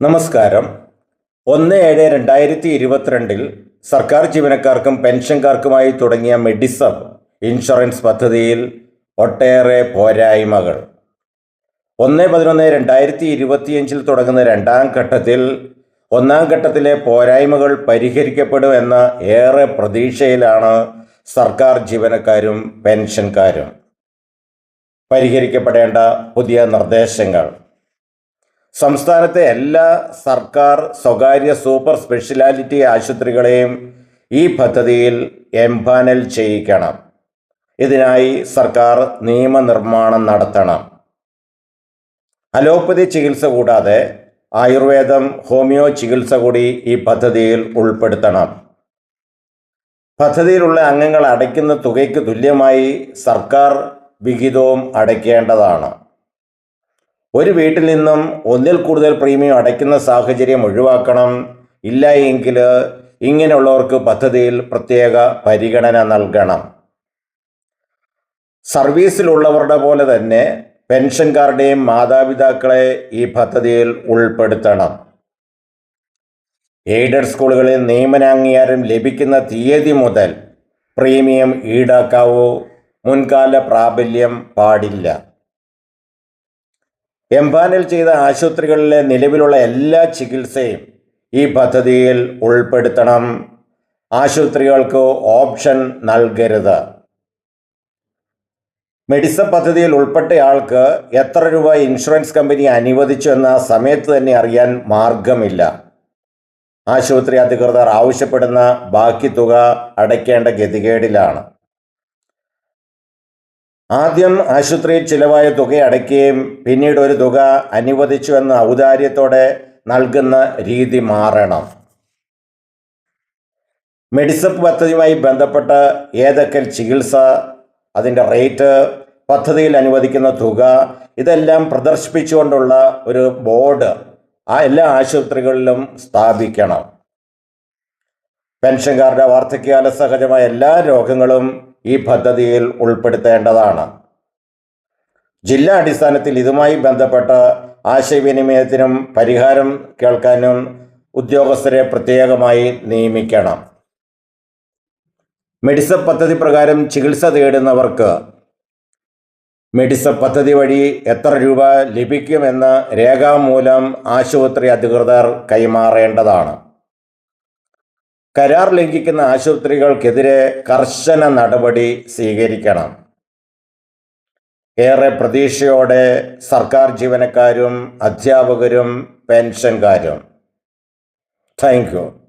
നമസ്കാരം. ഒന്ന് ഏഴ് രണ്ടായിരത്തി ഇരുപത്തിരണ്ടിൽ സർക്കാർ ജീവനക്കാർക്കും പെൻഷൻകാർക്കുമായി തുടങ്ങിയ മെഡിസബ് ഇൻഷുറൻസ് പദ്ധതിയിൽ ഒട്ടേറെ പോരായ്മകൾ. ഒന്ന് പതിനൊന്ന് രണ്ടായിരത്തി ഇരുപത്തിയഞ്ചിൽ തുടങ്ങുന്ന രണ്ടാം ഘട്ടത്തിൽ ഒന്നാം ഘട്ടത്തിലെ പോരായ്മകൾ പരിഹരിക്കപ്പെടുമെന്ന ഏറെ പ്രതീക്ഷയിലാണ് സർക്കാർ ജീവനക്കാരും പെൻഷൻകാരും പരിഹരിക്കപ്പെടേണ്ട പുതിയ നിർദ്ദേശങ്ങൾ. സംസ്ഥാനത്തെ എല്ലാ സർക്കാർ സ്വകാര്യ സൂപ്പർ സ്പെഷ്യാലിറ്റി ആശുപത്രികളെയും ഈ പദ്ധതിയിൽ എംപാനൽ ചെയ്യിക്കണം. ഇതിനായി സർക്കാർ നിയമനിർമ്മാണം നടത്തണം. അലോപ്പതി ചികിത്സ കൂടാതെ ആയുർവേദം ഹോമിയോ ചികിത്സ കൂടി ഈ പദ്ധതിയിൽ ഉൾപ്പെടുത്തണം. പദ്ധതിയിലുള്ള അംഗങ്ങൾ അടയ്ക്കുന്ന തുകയ്ക്ക് തുല്യമായി സർക്കാർ വിഹിതവും അടയ്ക്കേണ്ടതാണ്. ഒരു വീട്ടിൽ നിന്നും ഒന്നിൽ കൂടുതൽ പ്രീമിയം അടയ്ക്കുന്ന സാഹചര്യം ഒഴിവാക്കണം. ഇല്ല എങ്കിൽ ഇങ്ങനെയുള്ളവർക്ക് പദ്ധതിയിൽ പ്രത്യേക പരിഗണന നൽകണം. സർവീസിലുള്ളവരുടെ പോലെ തന്നെ പെൻഷൻകാരുടെയും മാതാപിതാക്കളെ ഈ പദ്ധതിയിൽ ഉൾപ്പെടുത്തണം. എയ്ഡഡ് സ്കൂളുകളിൽ നിയമനാംഗീകാരം ലഭിക്കുന്ന തീയതി മുതൽ പ്രീമിയം ഈടാക്കാവൂ. മുൻകാല പ്രാബല്യം പാടില്ല. എംപാനൽ ചെയ്ത ആശുപത്രികളിലെ നിലവിലുള്ള എല്ലാ ചികിത്സയും ഈ പദ്ധതിയിൽ ഉൾപ്പെടുത്തണം. ആശുപത്രികൾക്ക് ഓപ്ഷൻ നൽകരുത്. മെഡിസൺ പദ്ധതിയിൽ ഉൾപ്പെട്ടയാൾക്ക് എത്ര രൂപ ഇൻഷുറൻസ് കമ്പനി അനുവദിച്ചു എന്ന സമയത്ത് തന്നെ അറിയാൻ മാർഗമില്ല. ആശുപത്രി അധികൃതർ ആവശ്യപ്പെടുന്ന ബാക്കി തുക അടയ്ക്കേണ്ട ഗതികേടിലാണ്. ആദ്യം ആശുപത്രിയിൽ ചിലവായ തുക അടയ്ക്കുകയും പിന്നീട് ഒരു തുക അനുവദിച്ചു എന്ന ഔദാര്യത്തോടെ നൽകുന്ന രീതി മാറണം. മെഡിസപ്പ് പദ്ധതിയുമായി ബന്ധപ്പെട്ട് ഏതൊക്കെ ചികിത്സ അതിന്റെ റേറ്റ് പദ്ധതിയിൽ അനുവദിക്കുന്ന തുക ഇതെല്ലാം പ്രദർശിപ്പിച്ചുകൊണ്ടുള്ള ഒരു ബോർഡ് ആ എല്ലാ ആശുപത്രികളിലും സ്ഥാപിക്കണം. പെൻഷൻകാരുടെ വാർദ്ധക്യകാല സഹജമായ എല്ലാ രോഗങ്ങളും ഈ പദ്ധതിയിൽ ഉൾപ്പെടുത്തേണ്ടതാണ്. ജില്ലാ അടിസ്ഥാനത്തിൽ ഇതുമായി ബന്ധപ്പെട്ട് ആശയവിനിമയത്തിനും പരിഹാരം കേൾക്കാനും ഉദ്യോഗസ്ഥരെ പ്രത്യേകമായി നിയമിക്കണം. മെഡിസ പദ്ധതി പ്രകാരം ചികിത്സ തേടുന്നവർക്ക് മെഡിസ പദ്ധതി വഴി എത്ര രൂപ ലഭിക്കുമെന്ന് രേഖാമൂലം ആശുപത്രി അധികൃതർ കൈമാറേണ്ടതാണ്. കരാർ ലംഘിക്കുന്ന ആശുപത്രികൾക്കെതിരെ കർശന നടപടി സ്വീകരിക്കണം. ഏറെ പ്രതീക്ഷയോടെ സർക്കാർ ജീവനക്കാരും അധ്യാപകരും പെൻഷൻകാരും. താങ്ക്